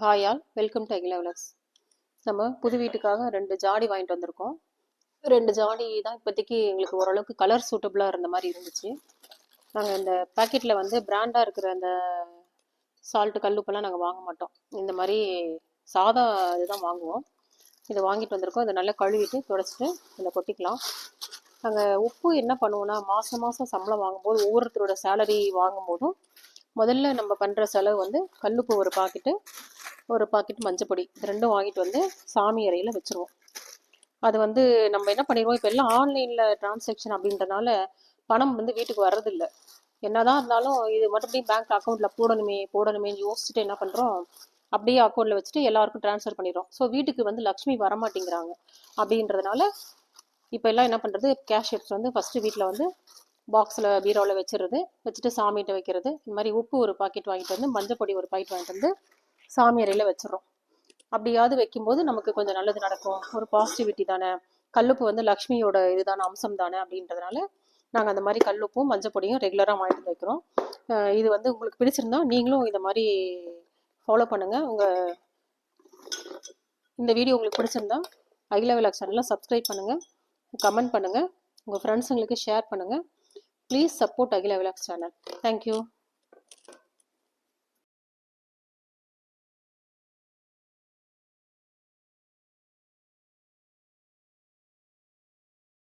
Hi all welcome to Akila Vilas நம்ம புது வீட்டுக்காக ரெண்டு ஜாடி வாங்கிட்டு வந்திருக்கோம். ரெண்டு ஜாடி தான் இப்போதைக்கு எங்களுக்கு ஓரளவுக்கு கலர் சூட்டபுளாக இருந்த மாதிரி இருந்துச்சு. நாங்கள் இந்த பேக்கெட்டில் வந்து பிராண்டாக இருக்கிற அந்த சால்ட்டு கல்லுப்பெல்லாம் நாங்கள் வாங்க மாட்டோம். இந்த மாதிரி சாதா இதுதான் வாங்குவோம். இதை வாங்கிட்டு வந்திருக்கோம். இதை நல்லா கழுவிட்டு துடைச்சிட்டு இதை கொட்டிக்கலாம். நாங்கள் உப்பு என்ன பண்ணுவோம்னா மாதம் மாதம் சம்பளம் வாங்கும்போது ஒவ்வொருத்தரோட சேலரி வாங்கும்போதும் முதல்ல நம்ம பண்ணுற செலவு வந்து கல்லுப்பு ஒரு பாக்கெட்டு ஒரு பாக்கெட் மஞ்சப்பொடி இது ரெண்டும் வாங்கிட்டு வந்து சாமி அறையில் வச்சுருவோம். அது வந்து நம்ம என்ன பண்ணிடுவோம் இப்போ எல்லாம் ஆன்லைனில் டிரான்சாக்ஷன் அப்படின்றனால பணம் வந்து வீட்டுக்கு வர்றதில்ல. என்னதான் இருந்தாலும் இது மறுபடியும் பேங்க் அக்கௌண்ட்டில் போடணுமே போடணுமேன்னு யோசிச்சுட்டு என்ன பண்ணுறோம் அப்படியே அக்கௌண்ட்டில் வச்சுட்டு எல்லாருக்கும் ட்ரான்ஸ்ஃபர் பண்ணிடுறோம். ஸோ வீட்டுக்கு வந்து லக்ஷ்மி வரமாட்டேங்கிறாங்க. அப்படின்றதுனால இப்போ எல்லாம் என்ன பண்ணுறது கேஷ் எடுத்துட்டு வந்து ஃபஸ்ட்டு வீட்டில் வந்து பாக்ஸில் பீரோவில் வச்சிடுறது வச்சுட்டு சாமிகிட்ட வைக்கிறது. இந்த மாதிரி உப்பு ஒரு பாக்கெட் வாங்கிட்டு வந்து மஞ்சப்பொடி ஒரு பாக்கெட் வாங்கிட்டு வந்து சாமி அறையில் வச்சிடுறோம். அப்படியாவது வைக்கும்போது நமக்கு கொஞ்சம் நல்லது நடக்கும். ஒரு பாசிட்டிவிட்டி தானே? கல்லுப்பு வந்து லக்ஷ்மியோட இதுதான அம்சம் தானே அப்படின்றதுனால நாங்கள் அந்த மாதிரி கல்லுப்பும் மஞ்சப்பொடியும் ரெகுலராக வாங்கிட்டு வந்து வைக்கிறோம். இது வந்து உங்களுக்கு பிடிச்சிருந்தா நீங்களும் இந்த மாதிரி ஃபாலோ பண்ணுங்கள் உங்கள் இந்த வீடியோ உங்களுக்கு பிடிச்சிருந்தா அகில விலாக் சேனலை சப்ஸ்கிரைப் பண்ணுங்கள் கமெண்ட் பண்ணுங்கள் உங்கள் ஃப்ரெண்ட்ஸுங்களுக்கு ஷேர் பண்ணுங்கள் please support Akila vlog channel thank you